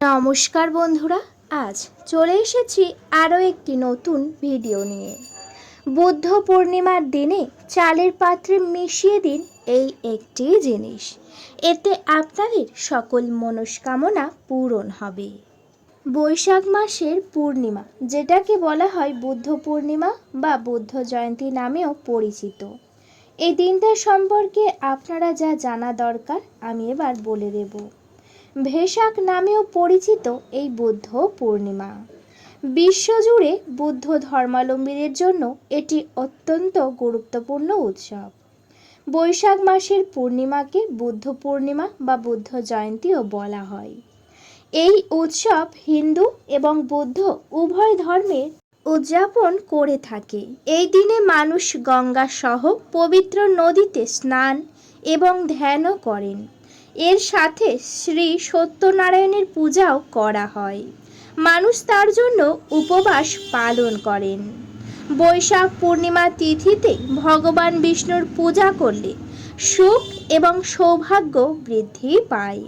নমস্কার বন্ধুরা, আজ চলে এসেছি আরও একটি নতুন ভিডিও নিয়ে। বুদ্ধ পূর্ণিমার দিনে চালের পাত্রে মিশিয়ে দিন এই একটি জিনিস। এতে আপনাদের সকল মনস্কামনা পূরণ হবে। বৈশাখ মাসের পূর্ণিমা, যেটাকে বলা হয় বুদ্ধ পূর্ণিমা বা বুদ্ধ জয়ন্তী নামেও পরিচিত। এই দিনটা সম্পর্কে আপনারা যা জানা দরকার, আমি এবার বলে দেবো। ভেসাক নামেও পরিচিত এই বুদ্ধ পূর্ণিমা। বিশ্বজুড়ে বুদ্ধ ধর্মাবলম্বীদের জন্য এটি অত্যন্ত গুরুত্বপূর্ণ উৎসব। বৈশাখ মাসের পূর্ণিমাকে বুদ্ধ পূর্ণিমা বা বুদ্ধ জয়ন্তীও বলা হয়। এই উৎসব হিন্দু এবং বৌদ্ধ উভয় ধর্মের উদযাপন করে থাকে। এই দিনে মানুষ গঙ্গা সহ পবিত্র নদীতে স্নান এবং ধ্যানও করেন। এর সাথে শ্রী সত্যনারায়ণের পূজাও করা হয়। মানুষ তার জন্য উপবাস পালন করেন। বৈশাখ পূর্ণিমা তিথিতে ভগবান বিষ্ণুর পূজা করলে সুখ এবং সৌভাগ্য বৃদ্ধি পায়।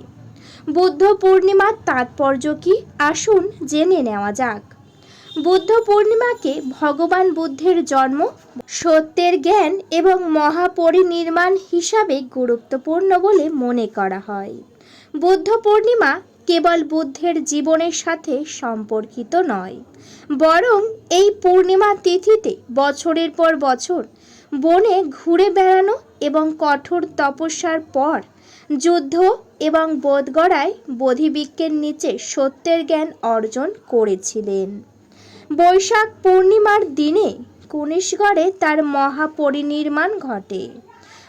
বুদ্ধ পূর্ণিমার তাৎপর্য কি? আসুন জেনে নেওয়া যাক। বুদ্ধ পূর্ণিমাকে ভগবান বুদ্ধের জন্ম, সত্যের জ্ঞান এবং মহাপরিনির্মাণ হিসাবে গুরুত্বপূর্ণ বলে মনে করা হয়। বুদ্ধ পূর্ণিমা কেবল বুদ্ধের জীবনের সাথে সম্পর্কিত নয়, বরং এই পূর্ণিমা তিথিতে বছরের পর বছর বনে ঘুরে বেড়ানো এবং কঠোর তপস্যার পর যুদ্ধ এবং বোধগড়ায় বোধিবৃক্ষের নিচে সত্যের জ্ঞান অর্জন করেছিলেন। বৈশাখ পূর্ণিমার দিনে কুনিশগড়ে তার মহাপরিনির্মাণ ঘটে।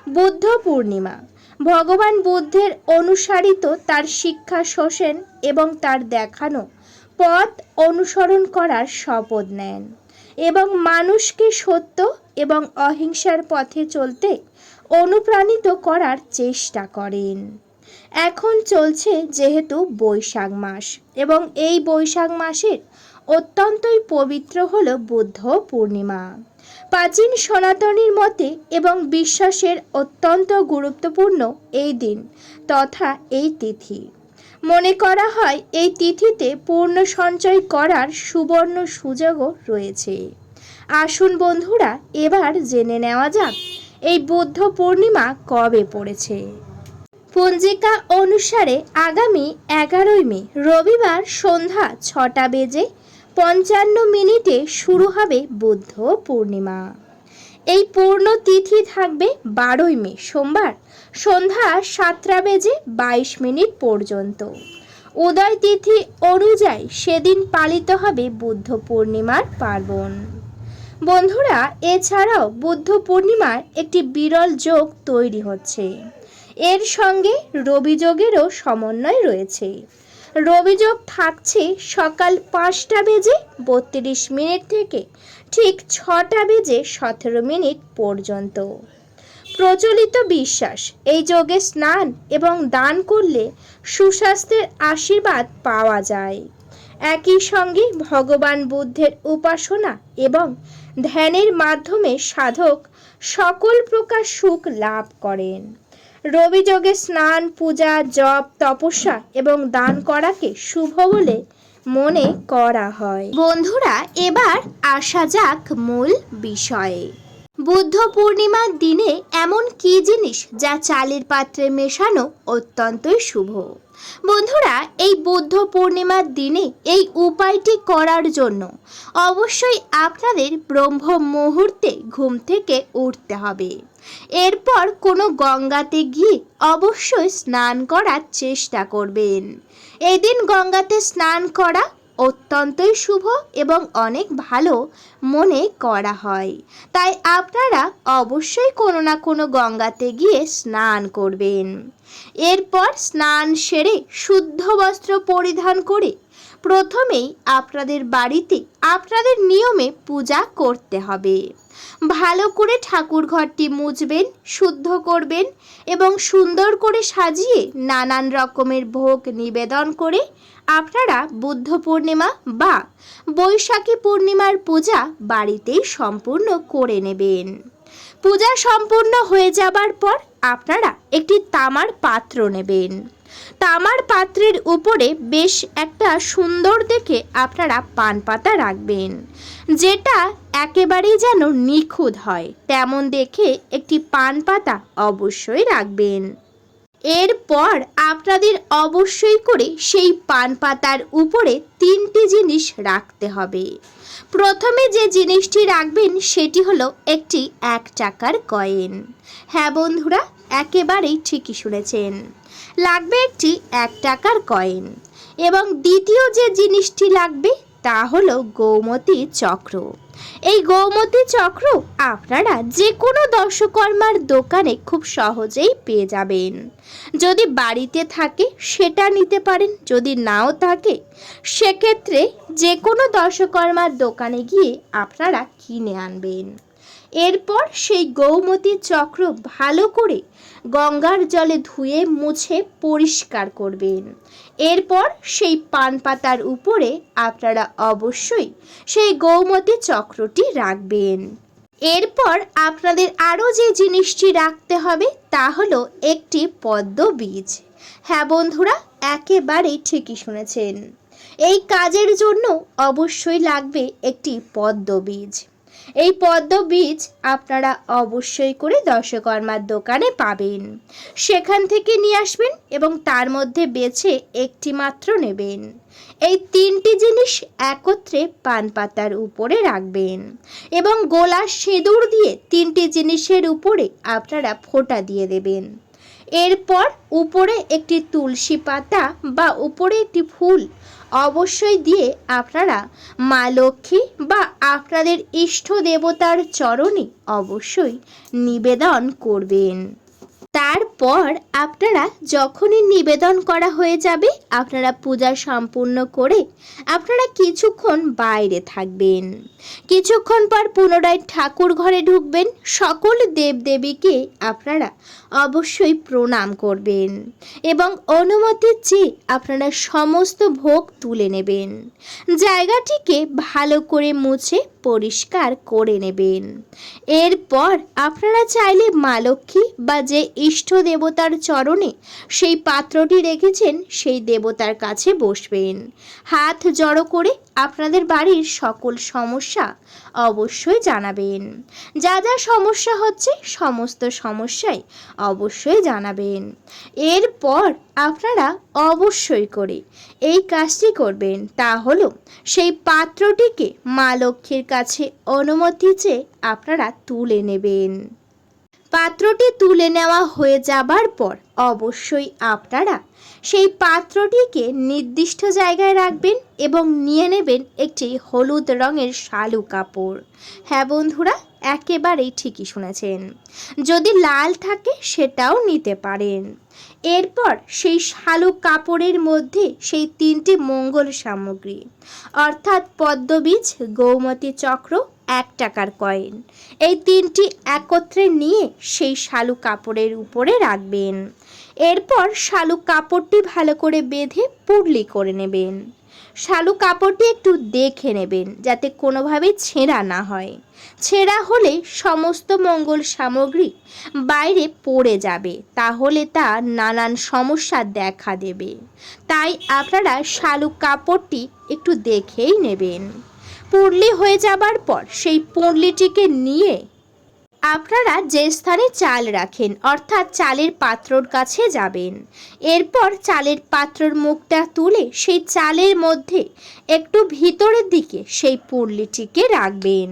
বুদ্ধ পূর্ণিমা। ভগবান বুদ্ধের অনুসারিত তার শিক্ষা শোষণ এবং তার দেখানো পথ অনুসরণ করার শপথ নেন এবং মানুষকে সত্য এবং অহিংসার পথে চলতে অনুপ্রাণিত করার চেষ্টা করেন। এখন চলছে যেহেতু বৈশাখ মাস এবং এই বৈশাখ মাসের অত্যন্তই পবিত্র হল বুদ্ধ পূর্ণিমা। প্রাচীন সনাতনীর মতে এবং বিশ্বাসের অত্যন্ত গুরুত্বপূর্ণ এই দিন তথা এই তিথি। মনে করা হয় এই তিথিতে পূর্ণ সঞ্চয় করার সুবর্ণ সুযোগও রয়েছে। আসুন বন্ধুরা, এবার জেনে নেওয়া যাক এই বুদ্ধ পূর্ণিমা কবে পড়েছে। পঞ্জিকা অনুসারে আগামী এগারোই মে, রবিবার সন্ধ্যা ছটা বেজে পঞ্চান্ন মিনিটে শুরু হবে বুদ্ধ পূর্ণিমা। এই পূর্ণ তিথি থাকবে বারোই মে, সোমবার, সন্ধ্যা সাতটা বেজে বাইশ মিনিট পর্যন্ত। উদয় তিথি অনুযায়ী সেদিন পালিত হবে বুদ্ধ পূর্ণিমার পার্বণ। বন্ধুরা, এছাড়াও বুদ্ধ পূর্ণিমার একটি বিরল যোগ তৈরি হচ্ছে। এর সঙ্গে রবিযোগেরও সমন্বয় রয়েছে। রবিযোগ থাকছে সকাল পাঁচটা বেজে বত্রিশ মিনিট থেকে ঠিক ছটা বেজে সতেরো মিনিট পর্যন্ত। প্রচলিত বিশ্বাস, এই যোগে স্নান এবং দান করলে সুস্বাস্থ্যের আশীর্বাদ পাওয়া যায়। একই সঙ্গে ভগবান বুদ্ধের উপাসনা এবং ধ্যানের মাধ্যমে সাধক সকল প্রকার সুখ লাভ করেন। রবিযোগে স্নান, পূজা, জপ, তপস্যা এবং দান করাকে শুভ বলে মনে করা হয়। বন্ধুরা, এবার আসা যাক মূল বিষয়ে। বুদ্ধ পূর্ণিমার দিনে এমন কি জিনিস যা চালের পাত্রে মেশানো অত্যন্তই শুভ? বন্ধুরা, এই বুদ্ধ পূর্ণিমার দিনে এই উপায়টি করার জন্য অবশ্যই আপনাদের ব্রহ্ম মুহূর্তে ঘুম থেকে উঠতে হবে। এরপর কোনো গঙ্গাতে গিয়ে অবশ্যই স্নান করার চেষ্টা করবেন। এদিন গঙ্গাতে স্নান করা অত্যন্তই শুভ এবং অনেক ভালো মনে করা হয়। তাই আপনারা অবশ্যই কোনো না কোনো গঙ্গাতে গিয়ে স্নান করবেন। এরপর স্নান সেরে শুদ্ধ বস্ত্র পরিধান করে প্রথমেই আপনাদের বাড়িতে আপনাদের নিয়মে পূজা করতে হবে। ভালো করে ঠাকুর ঘরটি মুছবেন, শুদ্ধ করবেন এবং সুন্দর করে সাজিয়ে নানান রকমের ভোগ নিবেদন করে আপনারা বুদ্ধ পূর্ণিমা বা বৈশাখী পূর্ণিমার পূজা বাড়িতেই সম্পূর্ণ করে নেবেন। পূজা সম্পূর্ণ হয়ে যাবার পর আপনারা একটি তামার পাত্র নেবেন। তামার পাত্রের উপরে বেশ একটা সুন্দর দেখে আপনারা পান পাতা রাখবেন। যেটা একেবারেই যেন নিখুঁত হয়, তেমন দেখে একটি পান পাতা অবশ্যই রাখবেন। এরপর আপনাদের অবশ্যই করে সেই পান পাতার উপরে তিনটি জিনিস রাখতে হবে। প্রথমে যে জিনিসটি রাখবেন সেটি হলো একটি এক টাকার কয়েন। হ্যাঁ বন্ধুরা, একেবারেই ঠিকই শুনেছেন। লাগবে একটি এক টাকার কয়েন। এবং দ্বিতীয় যে জিনিসটি লাগবে, তা হলো গৌমতী চক্র। এই গৌমতী চক্র আপনারা যে কোনো দর্শকর্মার দোকানে খুব সহজেই পেয়ে যাবেন। যদি বাড়িতে থাকে, সেটা নিতে পারেন, যদি নাও থাকে, সেক্ষেত্রে যে কোনো দর্শকর্মার দোকানে গিয়ে আপনারা কিনে আনবেন। এরপর সেই গৌমতী চক্র ভালো করে গঙ্গার জলে ধুয়ে মুছে পরিষ্কার করবেন। এরপর সেই পান পাতার উপরে আপনারা অবশ্যই সেই গৌমতী চক্রটি রাখবেন। এরপর আপনাদের আরও যে জিনিসটি রাখতে হবে তা হলো একটি পদ্ম বীজ। হ্যাঁ বন্ধুরা, একেবারেই ঠিকই শুনেছেন। এই কাজের জন্য অবশ্যই লাগবে একটি পদ্ম বীজ। এই পদ্ম বীজ আপনারা অবশ্যই করে দর্শকর্মার দোকানে পাবেন। সেখান থেকে নিয়ে আসবেন এবং তার মধ্যে বেছে একটি মাত্র নেবেন। এই তিনটি জিনিস একত্রে পান পাতার উপরে রাখবেন এবং গোলা সিঁদুর দিয়ে তিনটি জিনিসের উপরে আপনারা ফোঁটা দিয়ে দেবেন। এরপর উপরে একটি তুলসী পাতা বা উপরে একটি ফুল অবশ্যই দিয়ে আপনারা মা লক্ষ্মী বা আপনাদের ইষ্ট দেবতার চরণে অবশ্যই নিবেদন করবেন। তারপর আপনারা যখনই নিবেদন করা হয়ে যাবে, আপনারা পূজা সম্পূর্ণ করে আপনারা কিছুক্ষণ বাইরে থাকবেন। কিছুক্ষণ পর পুনরায় ঠাকুর ঘরে ঢুকবেন। সকল দেবদেবীকে আপনারা অবশ্যই প্রণাম করবেন এবং অনুমতি চেয়ে আপনারা সমস্ত ভোগ তুলে নেবেন। জায়গাটিকে ভালো করে মুছে পরিষ্কার করে নেবেন। এরপর আপনারা চাইলে মা লক্ষ্মী বা যে ইষ্ট দেবতার চরণে সেই পাত্রটি রেখেছেন, সেই দেবতার কাছে বসবেন। হাত জড়ো করে আপনাদের বাড়ির সকল সমস্যা অবশ্যই জানাবেন। যা যা সমস্যা হচ্ছে, সমস্ত সমস্যাই অবশ্যই জানাবেন। এরপর আপনারা অবশ্যই করে এই কাজটি করবেন। তা হলো, সেই পাত্রটিকে মা লক্ষ্মীর কাছে অনুমতি চেয়ে আপনারা তুলে নেবেন। পাত্রটি তুলে নেওয়া হয়ে যাবার পর অবশ্যই আপনারা সেই পাত্রটিকে নির্দিষ্ট জায়গায় রাখবেন এবং নিয়ে নেবেন একটি হলুদ রঙের শালু কাপড়। হ্যাঁ বন্ধুরা, একেবারেই ঠিকই শুনেছেন। যদি লাল থাকে সেটাও নিতে পারেন। এরপর সেই শালু কাপড়ের মধ্যে সেই তিনটি মঙ্গল সামগ্রী, অর্থাৎ পদ্মবীজ, গৌমতী চক্র এক টাকার কয়েন। এই তিনটি একত্রে নিয়ে সেই শালু কাপড়ের উপরে রাখবেন। এরপর শালু কাপড়টি ভালো করে বেঁধে পুরলি করে নেবেন। শালু কাপড়টি একটু দেখে নেবেন যাতে কোনোভাবেই ছেঁড়া না হয়। ছেঁড়া হলে সমস্ত মঙ্গল সামগ্রী বাইরে পড়ে যাবে, তাহলে তা নানান সমস্যা দেখা দেবে। তাই আপনারা শালু কাপড়টি একটু দেখেই নেবেন। পুরলি হয়ে যাবার পর সেই পুরলিটিকে নিয়ে আপনারা যে স্থানে চাল রাখেন, অর্থাৎ চালের পাত্রর কাছে যাবেন। এরপর চালের পাত্রর মুখটা তুলে সেই চালের মধ্যে একটু ভিতরের দিকে সেই পুরলিটিকে রাখবেন।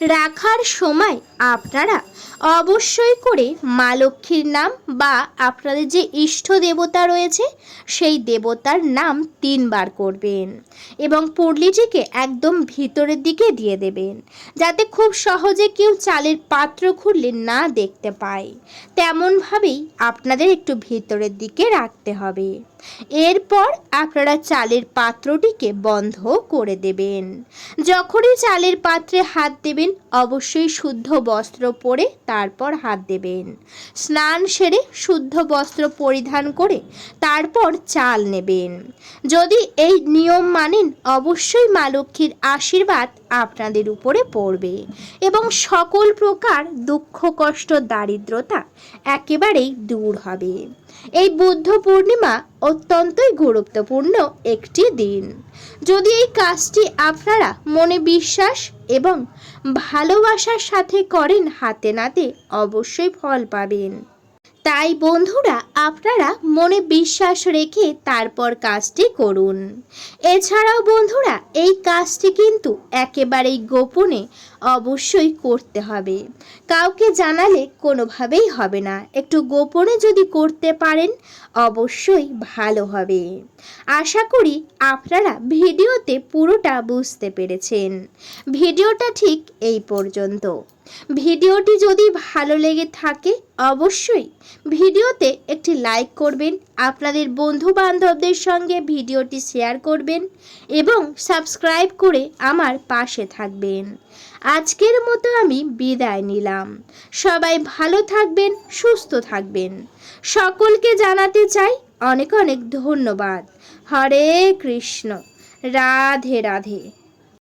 রাখার সময় আপনারা অবশ্যই করে মা লক্ষ্মীর নাম বা আপনাদের যে ইষ্ট দেবতা রয়েছে, সেই দেবতার নাম তিনবার করবেন এবং পুরলিটিকে একদম ভিতরের দিকে দিয়ে দেবেন, যাতে খুব সহজে কেউ চালের পাত্র খুললে না দেখতে পায়। তেমনভাবেই আপনাদের একটু ভিতরের দিকে রাখতে হবে। এরপর আপনারা চালের পাত্রটিকে বন্ধ করে দেবেন। যখনই চালের পাত্রে হাত দেবেন, অবশ্যই শুদ্ধ বস্ত্র পরে তারপর হাত দেবেন। স্নান সেরে শুদ্ধ বস্ত্র পরিধান করে তারপর চাল নেবেন। যদি এই নিয়ম মানেন, অবশ্যই মা লক্ষ্মীর আশীর্বাদ আপনাদের উপরে পড়বে এবং সকল প্রকার দুঃখ, কষ্ট, দারিদ্রতা একেবারেই দূর হবে। এই বুদ্ধ পূর্ণিমা অত্যন্তই গুরুত্বপূর্ণ একটি দিন। যদি এই কাজটি আপনারা মনে বিশ্বাস এবং ভালোবাসার সাথে করেন হাতে নাতে অবশ্যই ফল পাবেন। তাই বন্ধুরা, আপনারা মনে বিশ্বাস রেখে তারপর কাজটি করুন। এছাড়াও বন্ধুরা, এই কাজটি কিন্তু একেবারেই গোপনে অবশ্যই করতে হবে। কাউকে জানালে কোনোভাবেই হবে না। একটু গোপনে যদি করতে পারেন, অবশ্যই ভালো হবে। আশা করি আপনারা ভিডিওতে পুরোটা বুঝতে পেরেছেন। ভিডিওটা ঠিক এই পর্যন্ত। ভিডিওটি যদি ভালো লেগে থাকে, অবশ্যই ভিডিওতে একটি লাইক করবেন, আপনাদের বন্ধু বান্ধবদের সঙ্গে ভিডিওটি শেয়ার করবেন এবং সাবস্ক্রাইব করে আমার পাশে থাকবেন। আজকের মতো আমি বিদায় নিলাম। সবাই ভালো থাকবেন, সুস্থ থাকবেন। সকলকে জানাতে চাই অনেক অনেক ধন্যবাদ। হরে কৃষ্ণ। রাধে রাধে।